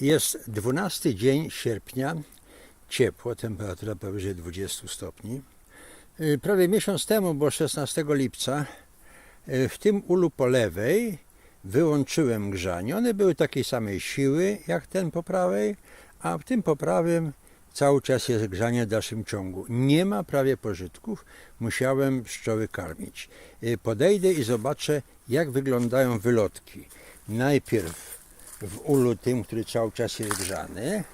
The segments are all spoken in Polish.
Jest 12 dzień sierpnia, ciepło, temperatura powyżej 20 stopni. Y, Prawie miesiąc temu, bo 16 lipca, y, w tym ulu po lewej wyłączyłem grzanie. One były takiej samej siły jak ten po prawej, a w tym po prawym cały czas jest grzanie w dalszym ciągu. Nie ma prawie pożytków, musiałem pszczoły karmić. Y, Podejdę i zobaczę, jak wyglądają wylotki. Najpierw w ulu tym, który cały czas jest grzany.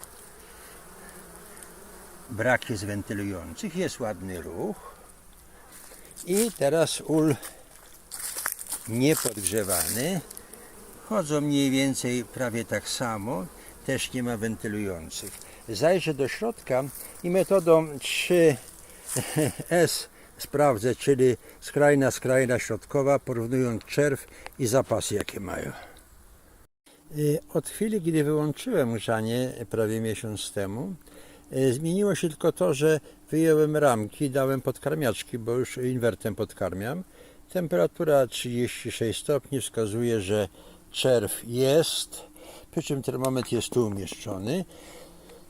Brak jest wentylujących, jest ładny ruch. I teraz ul niepodgrzewany. Chodzą mniej więcej prawie tak samo, też nie ma wentylujących. Zajrzę do środka i metodą 3S sprawdzę, czyli skrajna, skrajna, środkowa, porównując czerw i zapasy jakie mają. Y, Od chwili, kiedy wyłączyłem grzanie prawie miesiąc temu, y, zmieniło się tylko to, że wyjąłem ramki, dałem podkarmiaczki, bo już inwertem podkarmiam. Temperatura 36 stopni wskazuje, że czerw jest, przy czym termometr jest tu umieszczony.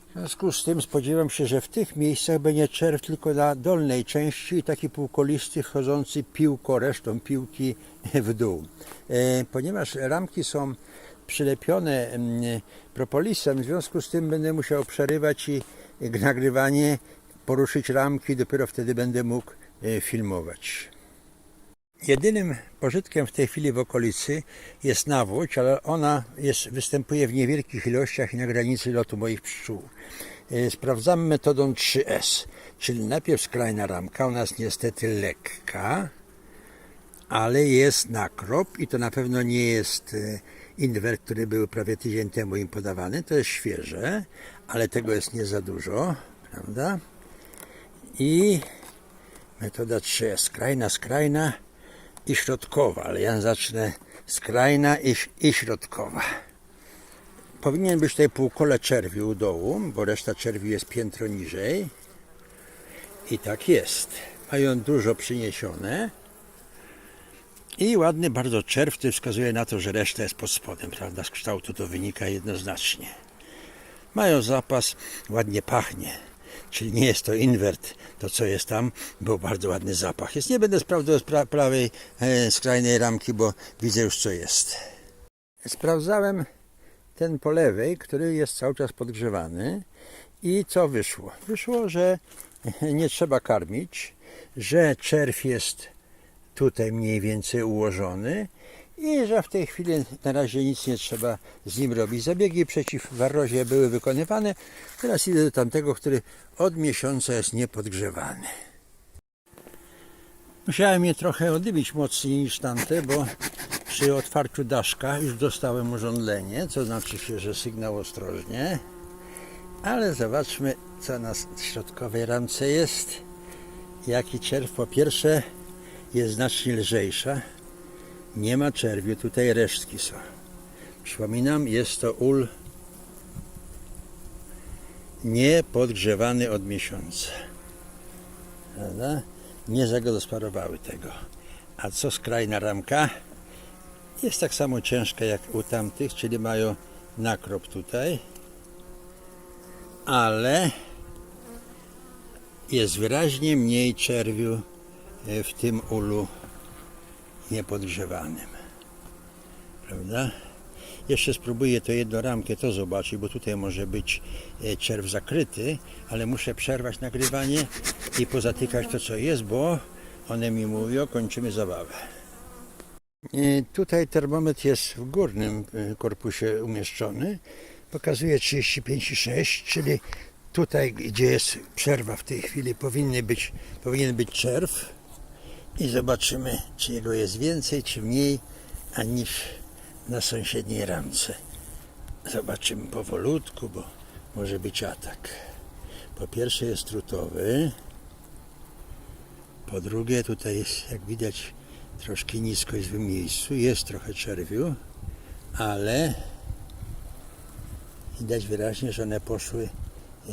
W związku z tym spodziewam się, że w tych miejscach będzie czerw tylko na dolnej części taki półkolisty wchodzący piłko, resztą piłki w dół. E, Ponieważ ramki są przylepione propolisem, w związku z tym będę musiał przerywać i nagrywanie, poruszyć ramki, dopiero wtedy będę mógł e, filmować. Jedynym pożytkiem w tej chwili w okolicy jest nawódź, ale ona jest, występuje w niewielkich ilościach i na granicy lotu moich pszczół. E, Sprawdzamy metodą 3S, czyli najpierw skrajna ramka, ona jest niestety lekka, ale jest nakrop i to na pewno nie jest inwert, który był prawie tydzień temu im podawany, to jest świeże, ale tego jest nie za dużo, prawda? I metoda 3S, skrajna, skrajna i środkowa, ale ja zacznę skrajna i, i środkowa. Powinien być tutaj półkole czerwi u dołu, bo reszta czerwi jest piętro niżej. I tak jest. Mają dużo przyniesione. I ładny bardzo czerw, który wskazuje na to, że reszta jest pod spodem, prawda? Z kształtu to wynika jednoznacznie. Mają zapas, ładnie pachnie. Czyli nie jest to inwert, to co jest tam, był bardzo ładny zapach. Jest, nie będę sprawdzał z pra prawej e, skrajnej ramki, bo widzę już co jest. Sprawdzałem ten po lewej, który jest cały czas podgrzewany i co wyszło? Wyszło, że nie trzeba karmić, że czerw jest tutaj mniej więcej ułożony i że w tej chwili na razie nic nie trzeba z nim robić. Zabiegi przeciw warrozie były wykonywane. Teraz idę do tamtego, który od miesiąca jest niepodgrzewany. Musiałem je trochę odbić mocniej niż tamte, bo przy otwarciu daszka już dostałem urządlenie, co znaczy się, że sygnał ostrożnie. Ale zobaczmy, co na środkowej ramce jest. Jaki czerw? Po pierwsze, jest znacznie lżejsza. Nie ma czerwiu, tutaj resztki są. Przypominam, jest to ul niepodgrzewany od miesiąca. Prawda? Nie zagospodarowały tego. A co skrajna ramka? Jest tak samo ciężka jak u tamtych, czyli mają nakrop tutaj, ale jest wyraźnie mniej czerwiu w tym ulu niepodgrzewanym. Prawda? Jeszcze spróbuję to jedną ramkę to zobaczyć, bo tutaj może być e, czerw zakryty, ale muszę przerwać nagrywanie i pozatykać to co jest, bo one mi mówią, kończymy zabawę. E, Tutaj termometr jest w górnym e, korpusie umieszczony. Pokazuje 35,6, czyli tutaj, gdzie jest przerwa w tej chwili, powinny być, powinien być czerw. I zobaczymy, czy jego jest więcej, czy mniej, a niż na sąsiedniej ramce. Zobaczymy powolutku, bo może być atak. Po pierwsze jest trutowy. Po drugie tutaj jest, jak widać, troszkę nisko jest w miejscu. Jest trochę czerwiu, ale widać wyraźnie, że one poszły e,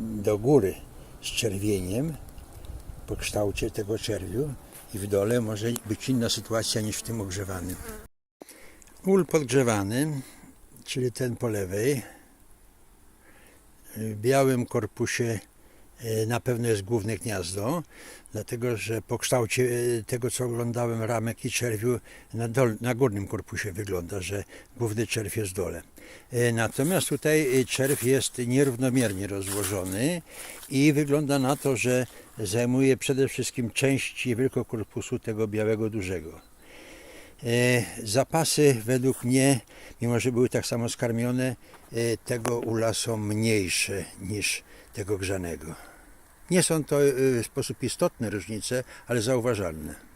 do góry z czerwieniem po kształcie tego czerwiu i w dole może być inna sytuacja niż w tym ogrzewanym. Ul podgrzewany, czyli ten po lewej, w białym korpusie na pewno jest główne gniazdo, dlatego że po kształcie e, tego, co oglądałem, ramek i czerwiu, na, dol, na górnym korpusie wygląda, że główny czerw jest dole. E, Natomiast tutaj e, czerw jest nierównomiernie rozłożony i wygląda na to, że zajmuje przede wszystkim część wielkokorpusu tego białego dużego. E, Zapasy według mnie, mimo że były tak samo skarmione, e, tego ula są mniejsze niż tego grzanego. Nie są to e, w sposób istotne różnice, ale zauważalne.